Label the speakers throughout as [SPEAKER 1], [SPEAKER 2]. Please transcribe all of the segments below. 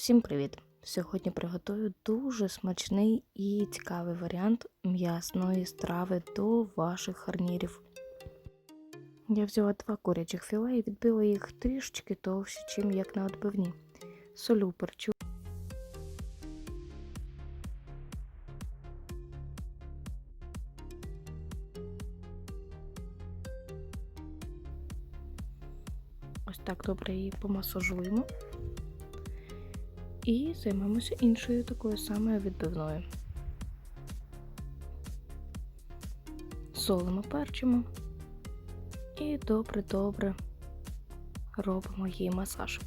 [SPEAKER 1] Всім привіт! Сьогодні приготую дуже смачний і цікавий варіант м'ясної страви до ваших гарнірів. Я взяла два курячих філе і відбила їх трішечки товще, чим як на отбивні. Солю перчу. Ось так добре її помасажуємо. І займемося іншою такою самою відбивною. Солимо перчимо і добре-добре робимо їй масаж.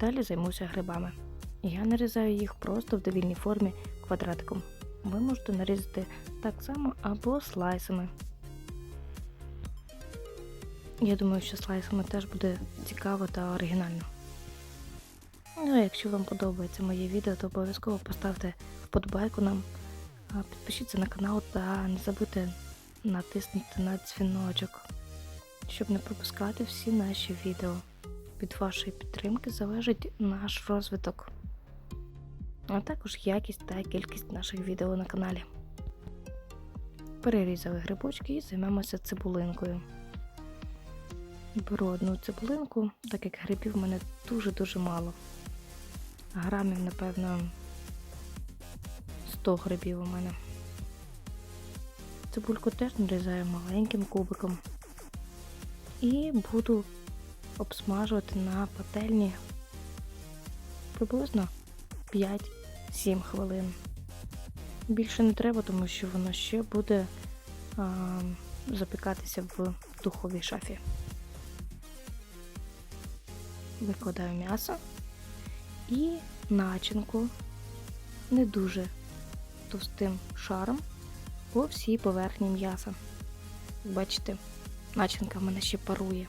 [SPEAKER 1] Далі займуся грибами. Я нарізаю їх просто в довільній формі квадратиком. Ви можете нарізати так само або слайсами. Я думаю, що слайсами теж буде цікаво та оригінально. Ну, а якщо вам подобається моє відео, то обов'язково поставте вподобайку нам, підпишіться на канал та не забудьте натиснути на дзвіночок, щоб не пропускати всі наші відео. Від вашої підтримки залежить наш розвиток, а також якість та кількість наших відео на каналі. Перерізали грибочки і займемося цибулинкою. Беру одну цибулинку, так як грибів в мене дуже-дуже мало. Грамів, напевно, 100 грибів у мене. Цибульку теж нарізаю маленьким кубиком. І буду обсмажувати на пательні приблизно 5-7 хвилин. Більше не треба, тому що воно ще буде а, запікатися в духовій шафі. Викладаю м'ясо і начинку не дуже товстим шаром по всій поверхні м'яса. Бачите, начинка в мене ще парує.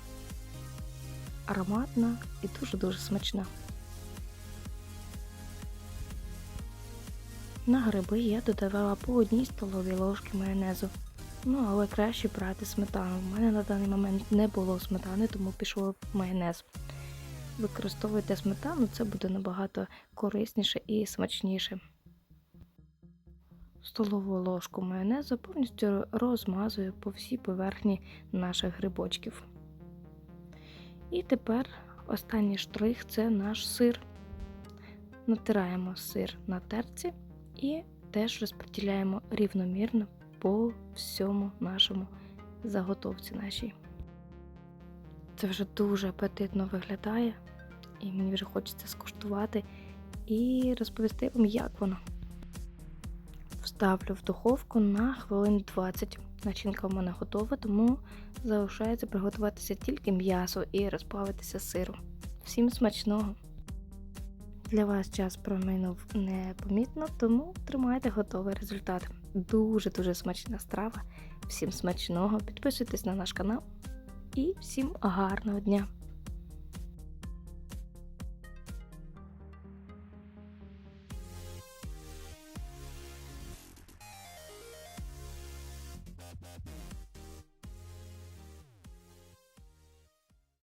[SPEAKER 1] Ароматна і дуже-дуже смачна. На гриби я додавала по одній столовій ложки майонезу. Ну, але краще брати сметану. У мене на даний момент не було сметани, тому пішов майонез. Використовуйте сметану, це буде набагато корисніше і смачніше. Столову ложку майонезу повністю розмазую по всій поверхні наших грибочків. І тепер останній штрих це наш сир. Натираємо сир на терці і теж розподіляємо рівномірно по всьому нашому заготовці нашій. Це вже дуже апетитно виглядає, і мені вже хочеться скуштувати і розповісти вам, як воно. Вставлю в духовку на хвилин 20. Начинка в мене готова, тому залишається приготуватися тільки м'ясо і розплавитися сиру. Всім смачного! Для вас час проминув непомітно, тому тримайте готовий результат. Дуже-дуже смачна страва. Всім смачного! Підписуйтесь на наш канал і всім гарного дня!